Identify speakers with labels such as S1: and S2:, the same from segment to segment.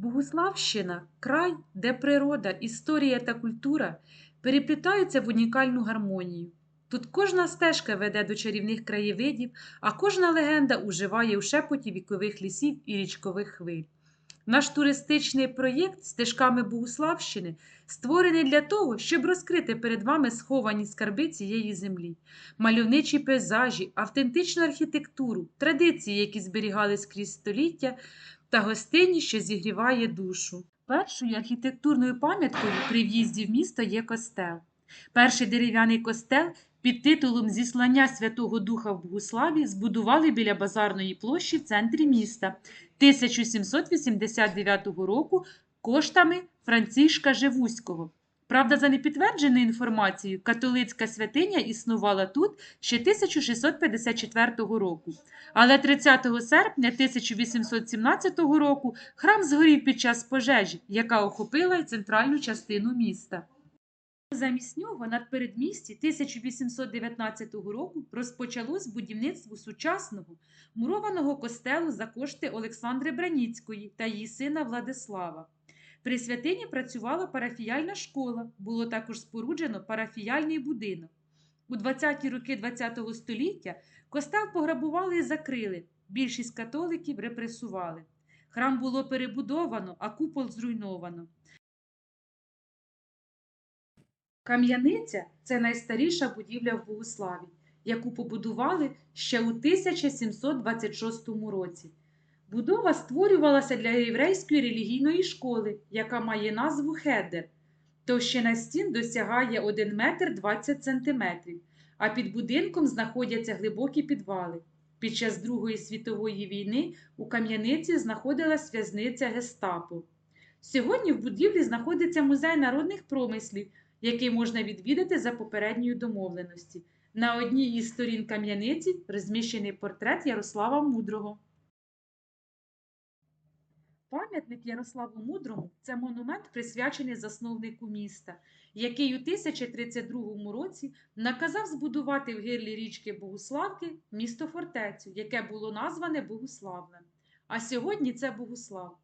S1: Богуславщина край, де природа, історія та культура переплітаються в унікальну гармонію. Тут кожна стежка веде до чарівних краєвидів, а кожна легенда уживає у шепоті вікових лісів і річкових хвиль. Наш туристичний проєкт стежками Богуславщини створений для того, щоб розкрити перед вами сховані скарби цієї землі, мальовничі пейзажі, автентичну архітектуру, традиції, які зберігались крізь століття, та гостині, що зігріває душу. Першою архітектурною пам'яткою при в'їзді в місто є костел. Перший дерев'яний костел під титулом Зіслання Святого Духа в Богуславі збудували біля базарної площі в центрі міста 1789 року коштами Францишка Живуського. Правда, за непідтвердженою інформацією, католицька святиня існувала тут ще 1654 року. Але 30 серпня 1817 року храм згорів під час пожежі, яка охопила центральну частину міста. Замість нього над передмісті 1819 року розпочалось будівництво сучасного мурованого костелу за кошти Олександри Браніцької та її сина Владислава. При святині працювала парафіяльна школа, було також споруджено парафіяльний будинок. У 20-ті роки ХХ століття костел пограбували і закрили, більшість католиків репресували. Храм було перебудовано, а купол зруйновано. Кам'яниця це найстаріша будівля в Богуславі, яку побудували ще у 1726 році. Будова створювалася для єврейської релігійної школи, яка має назву Хедер. Товщина стін досягає 1 метр 20 сантиметрів, а під будинком знаходяться глибокі підвали. Під час Другої світової війни у Кам'яниці знаходилась в'язниця Гестапо. Сьогодні в будівлі знаходиться музей народних промислів, який можна відвідати за попередньою домовленості. На одній із сторін кам'яниці розміщений портрет Ярослава Мудрого. Пам'ятник Ярославу Мудрому це монумент, присвячений засновнику міста, який у 1032 році наказав збудувати в гирлі річки Богуславки місто фортецю, яке було назване Богуславлем. А сьогодні це Богуслав.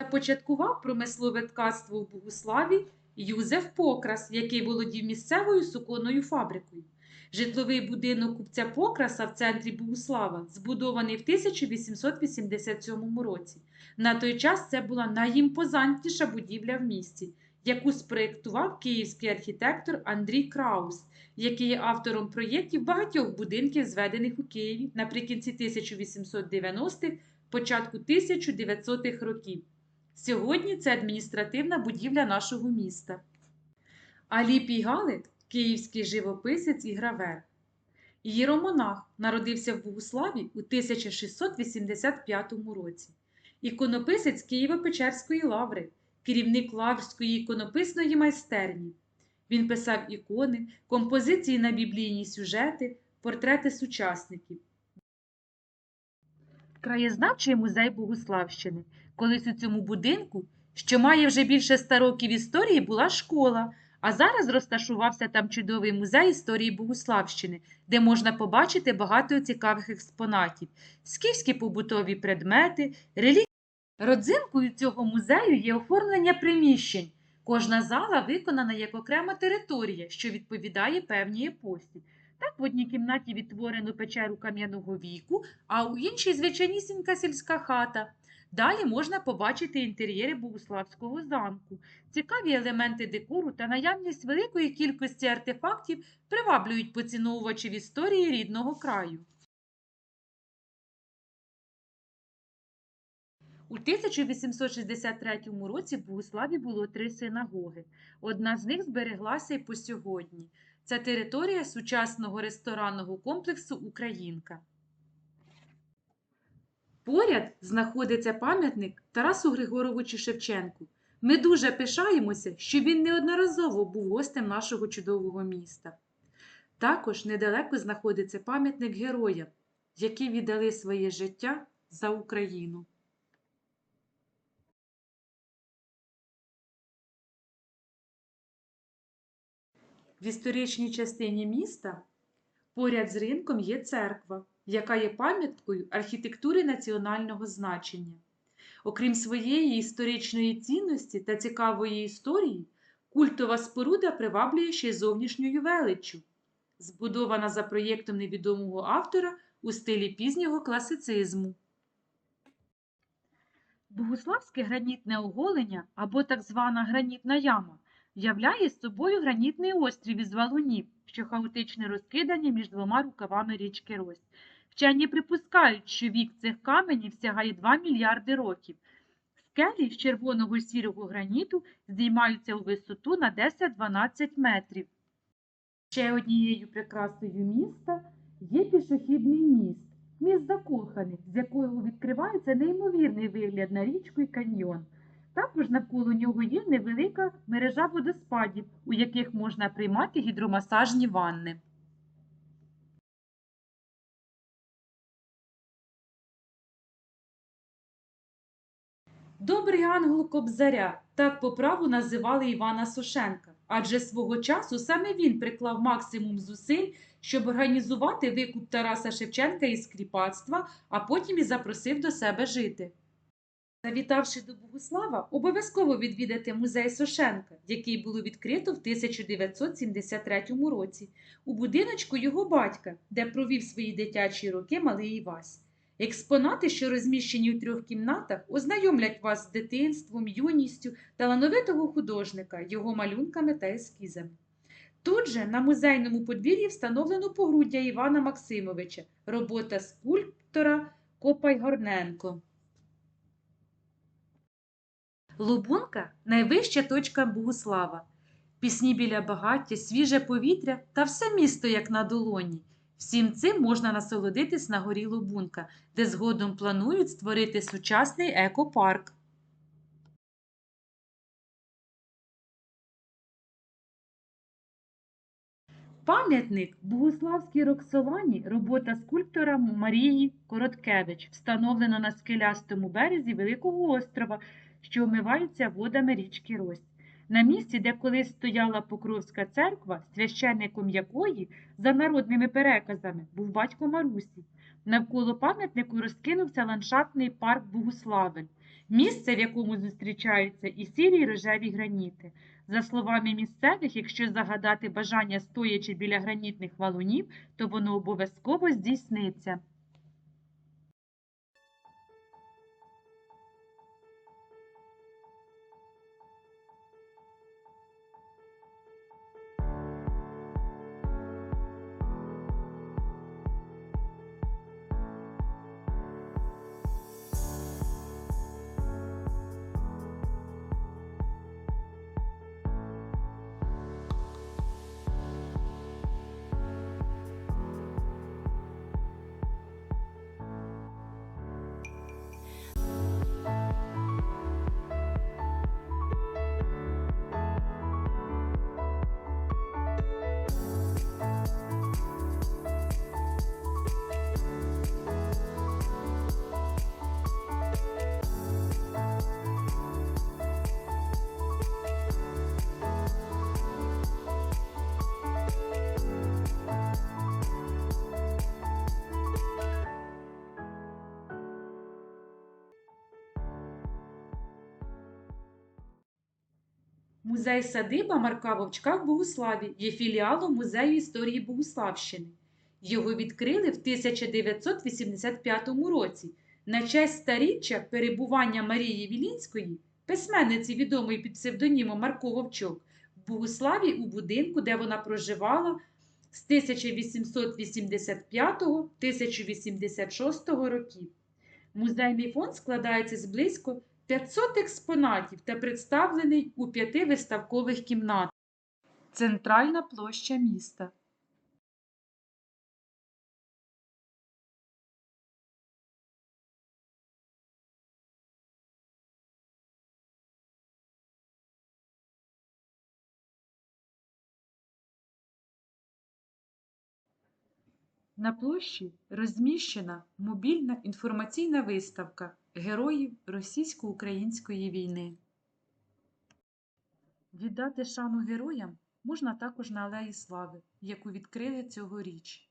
S1: Започаткував промислове ткацтво в Богуславі Юзеф Покрас, який володів місцевою суконною фабрикою. Житловий будинок купця Покраса в центрі Богуслава збудований в 1887 році. На той час це була найімпозантніша будівля в місті, яку спроєктував київський архітектор Андрій Краус, який є автором проєктів багатьох будинків, зведених у Києві наприкінці 1890-х, початку 1900-х років. Сьогодні це адміністративна будівля нашого міста. Аліпій Галит – київський живописець і гравер. Єромонах народився в Богуславі у 1685 році. Іконописець Києво-Печерської лаври, керівник лаврської іконописної майстерні. Він писав ікони, композиції на біблійні сюжети, портрети сучасників. Краєзнавчий музей Богуславщини. Колись у цьому будинку, що має вже більше ста років історії, була школа, а зараз розташувався там чудовий музей історії Богуславщини, де можна побачити багато цікавих експонатів, скіфські побутові предмети, релігії. Родзинкою цього музею є оформлення приміщень. Кожна зала виконана як окрема територія, що відповідає певній епосі. Так, в одній кімнаті відтворено печеру кам'яного віку, а у іншій звичайнісінька сільська хата. Далі можна побачити інтер'єри Богуславського замку. Цікаві елементи декору та наявність великої кількості артефактів приваблюють поціновувачів історії рідного краю. У 1863 році в Богуславі було три синагоги. Одна з них збереглася і по сьогодні. Це територія сучасного ресторанного комплексу Українка. Поряд знаходиться пам'ятник Тарасу Григоровичу Шевченку. Ми дуже пишаємося, що він неодноразово був гостем нашого чудового міста. Також недалеко знаходиться пам'ятник героям, які віддали своє життя за Україну. В історичній частині міста поряд з ринком є церква, яка є пам'яткою архітектури національного значення. Окрім своєї історичної цінності та цікавої історії, культова споруда приваблює ще й зовнішньою величчю. Збудована за проєктом невідомого автора у стилі пізнього класицизму. Богуславське гранітне оголення або так звана гранітна яма являє собою гранітний острів із валунів, що хаотично розкидані між двома рукавами річки Рось. Вчені припускають, що вік цих каменів сягає 2 мільярди років. Скелі з червоного й сірого граніту здіймаються у висоту на 10-12 метрів. Ще однією прикрасою міста є пішохідний міст, міст закоханих, з якого відкривається неймовірний вигляд на річку і каньйон. Також навколо нього є невелика мережа водоспадів, у яких можна приймати гідромасажні ванни. Добрий ангел Кобзаря так по праву називали Івана Сушенка, адже свого часу саме він приклав максимум зусиль, щоб організувати викуп Тараса Шевченка із кріпацтва, а потім і запросив до себе жити. Завітавши до Богуслава, обов'язково відвідати музей Сошенка, який було відкрито в 1973 році, у будиночку його батька, де провів свої дитячі роки малий Івась. Експонати, що розміщені у трьох кімнатах, ознайомлять вас з дитинством, юністю талановитого художника, його малюнками та ескізами. Тут же на музейному подвір'ї встановлено погруддя Івана Максимовича, робота скульптора Копай-Горненко. Лубунка найвища точка Богуслава. Пісні біля багаття, свіже повітря та все місто як на долоні. Всім цим можна насолодитись на горі Лубунка, де згодом планують створити сучасний екопарк. Пам'ятник Богуславській Роксолані робота скульптора Марії Короткевич, встановлена на скелястому березі Великого острова, що омивається водами річки Рось. На місці, де колись стояла Покровська церква, священником якої, за народними переказами, був батько Марусі. Навколо пам'ятнику розкинувся ландшафтний парк Богуславель, місце, в якому зустрічаються і сірі, і рожеві граніти. За словами місцевих, якщо загадати бажання стоячи біля гранітних валунів, то воно обов'язково здійсниться. Музей садиба Марка Вовчка в Богуславі є філіалом Музею історії Богуславщини. Його відкрили в 1985 році на честь старіччя перебування Марії Вілінської, письменниці відомої під псевдонімом Марко Вовчок, в Богуславі у будинку, де вона проживала з 1885-1086 років. Музейний фонд складається з близько 500 експонатів та представлений у п'яти виставкових кімнатах. Центральна площа міста. На площі розміщена мобільна інформаційна виставка Героїв російсько-української війни. Віддати шану героям можна також на Алеї Слави, яку відкрили цьогоріч.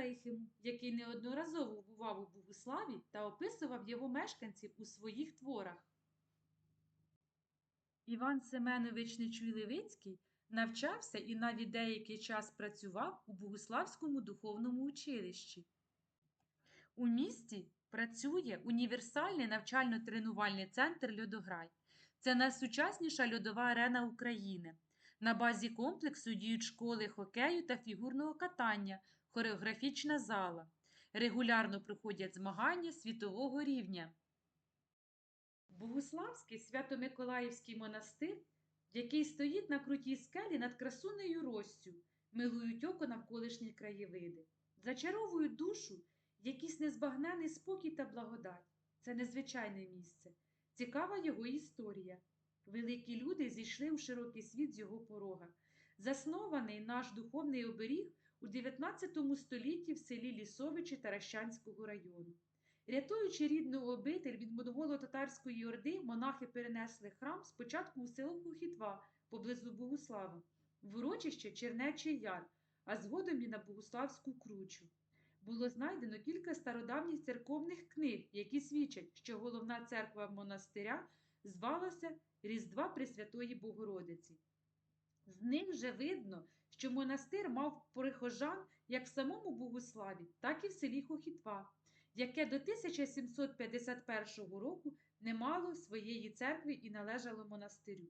S1: Шолома який неодноразово бував у Богуславі та описував його мешканців у своїх творах. Іван Семенович Нечуй-Левицький навчався і навіть деякий час працював у Богуславському духовному училищі. У місті працює універсальний навчально-тренувальний центр Льодограй. Це найсучасніша льодова арена України. На базі комплексу діють школи хокею та фігурного катання, хореографічна зала. Регулярно проходять змагання світового рівня. Богуславський Свято-Миколаївський монастир, який стоїть на крутій скелі над красунею Россю, милують око навколишні краєвиди, зачаровують душу якийсь незбагнений спокій та благодать. Це незвичайне місце. Цікава його історія. Великі люди зійшли у широкий світ з його порога. Заснований наш духовний оберіг у 19 столітті в селі Лісовичі Таращанського району. Рятуючи рідну обитель від монголо-татарської орди, монахи перенесли храм спочатку у село Кухітва поблизу Богуслава, в урочище Чернечий Яр, а згодом і на Богуславську кручу. Було знайдено кілька стародавніх церковних книг, які свідчать, що головна церква монастиря звалася Різдва Пресвятої Богородиці. З них вже видно, що монастир мав прихожан як в самому Богуславі, так і в селі Хохітва, яке до 1751 року не мало своєї церкви і належало монастирю.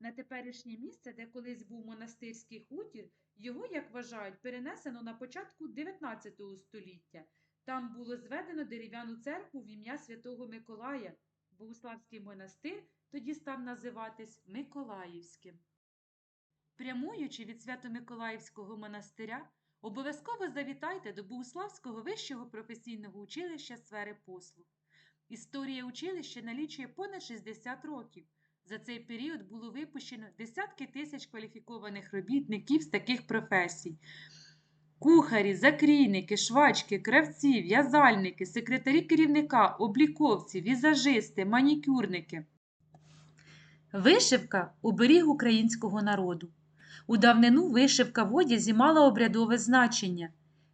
S1: На теперішнє місце, де колись був монастирський хутір, його, як вважають, перенесено на початку 19 століття. Там було зведено дерев'яну церкву в ім'я Святого Миколая. Богуславський монастир тоді став називатись Миколаївським. Прямуючи від Свято-Миколаївського монастиря, обов'язково завітайте до Богуславського вищого професійного училища сфери послуг. Історія училища налічує понад 60 років. За цей період було випущено десятки тисяч кваліфікованих робітників з таких професій. Кухарі, закрійники, швачки, кравці, в'язальники, секретарі керівника, обліковці, візажисти, манікюрники. Вишивка оберіг українського народу. У давнину вишивка в одязі мала обрядове значення.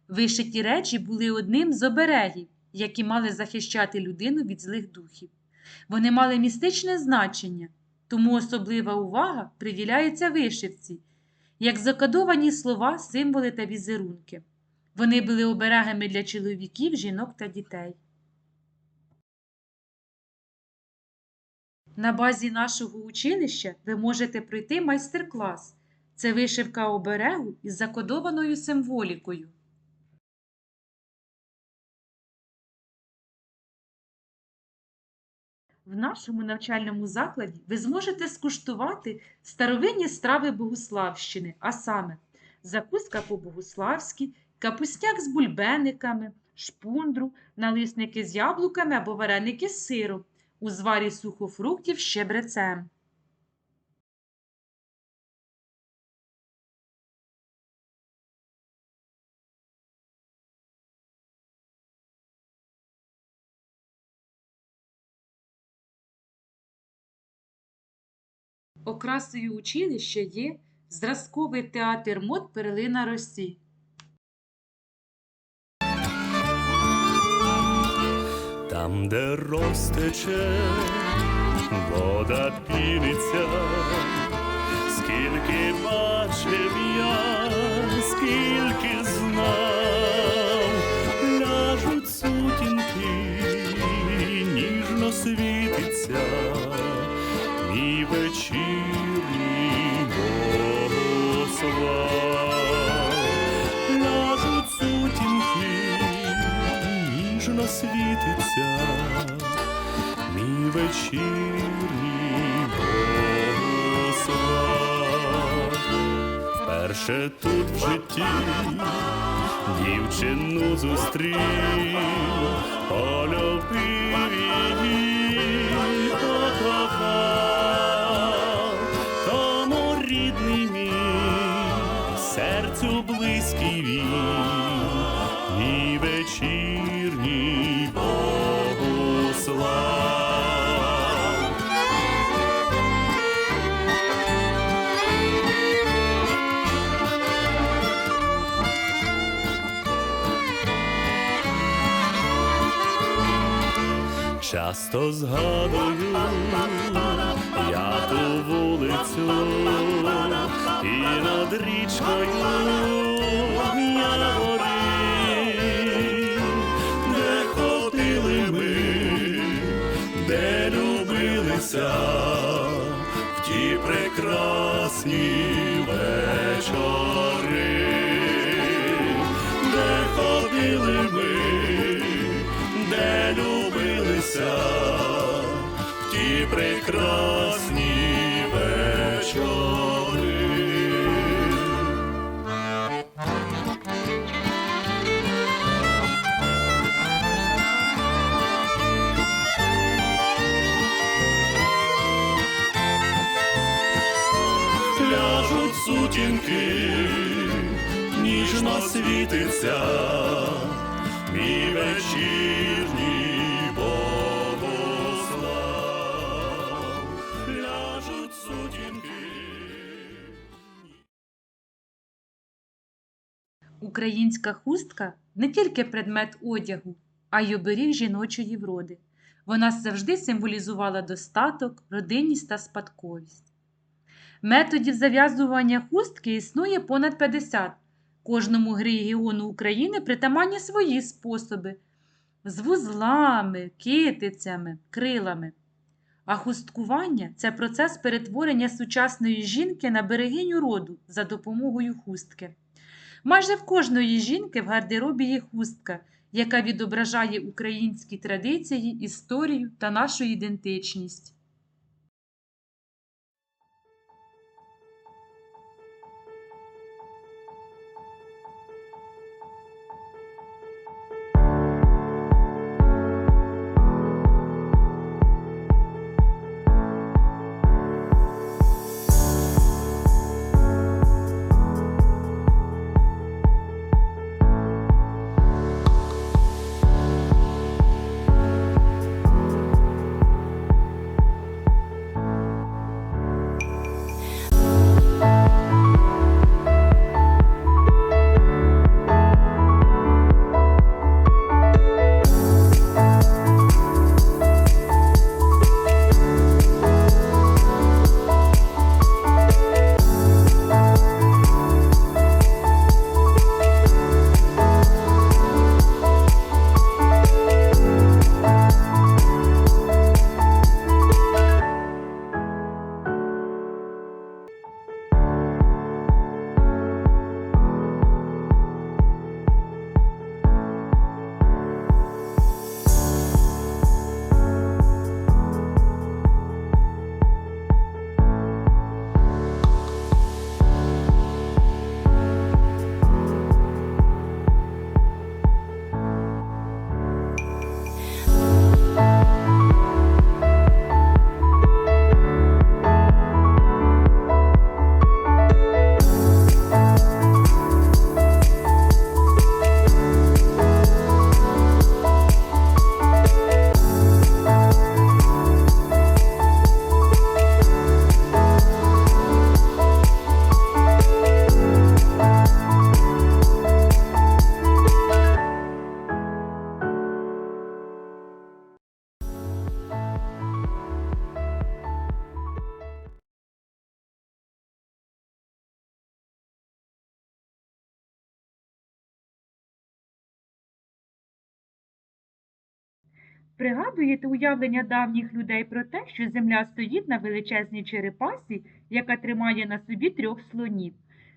S1: Вишиті речі були одним з оберегів, які мали захищати людину від злих духів. Вони мали містичне значення, тому особлива увага приділяється вишивці, як закодовані слова, символи та візерунки. Вони були оберегами для чоловіків, жінок та дітей. На базі нашого училища ви можете пройти майстер-клас. Це вишивка оберегу із закодованою символікою. В нашому навчальному закладі ви зможете скуштувати старовинні страви Богуславщини, а саме закуска по-богуславськи, капусняк з бульбениками, шпундру, налисники з яблуками або вареники з сиром, у зварі сухофруктів з щебрецем. Окрасою училища є зразковий театр мод Перлина Росі.
S2: Там, де розтече, вода піниться, скільки бачив я, скільки знав, ляжуть сутінки, ніжно світиться, Богослав. Ляжуть сутінки, ніжно світиться, мій вечірній Богослав. Вперше тут в житті дівчину зустрів, полюбив її, Часто згадую я ту вулицю, і над річкою на явори, де ходили ми, де любилися в ті прекрасні любилися в ті прекрасні вечори. ляжуть сутінки, ніжно світиться,
S1: Українська хустка не тільки предмет одягу, а й оберіг жіночої вроди. Вона завжди символізувала достаток, родинність та спадковість. Методів зав'язування хустки існує понад 50. Кожному регіону України притаманні свої способи з вузлами, китицями, крилами. А хусткування це процес перетворення сучасної жінки на берегиню роду за допомогою хустки. Майже в кожної жінки в гардеробі є хустка, яка відображає українські традиції, історію та нашу ідентичність. Пригадуєте уявлення давніх людей про те, що земля стоїть на величезній черепасі, яка тримає на собі трьох слонів.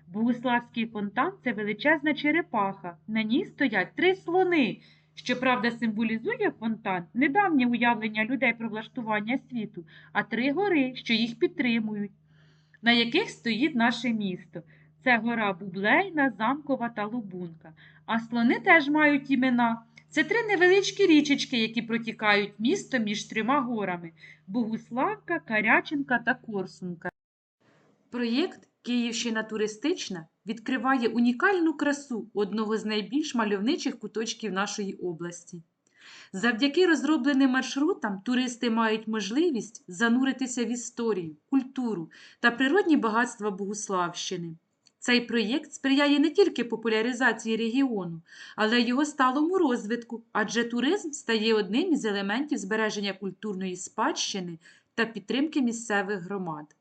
S1: Богуславський фонтан це величезна черепаха. На ній стоять три слони. Щоправда, символізує фонтан недавнє уявлення людей про влаштування світу, а три гори, що їх підтримують, на яких стоїть наше місто. Це гора Бублейна, Замкова та Лубунка. А слони теж мають імена. Це три невеличкі річечки, які протікають місто між трьома горами Богуславка, Каряченка та Корсунка. Проєкт Київщина туристична відкриває унікальну красу одного з найбільш мальовничих куточків нашої області. Завдяки розробленим маршрутам туристи мають можливість зануритися в історію, культуру та природні багатства Богуславщини. Цей проєкт сприяє не тільки популяризації регіону, але й його сталому розвитку, адже туризм стає одним із елементів збереження культурної спадщини та підтримки місцевих громад.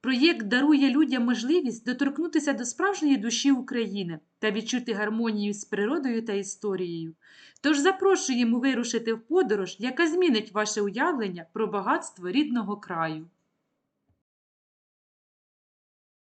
S1: Проєкт дарує людям можливість доторкнутися до справжньої душі України та відчути гармонію з природою та історією. Тож запрошуємо вирушити в подорож, яка змінить ваше уявлення про багатство рідного краю.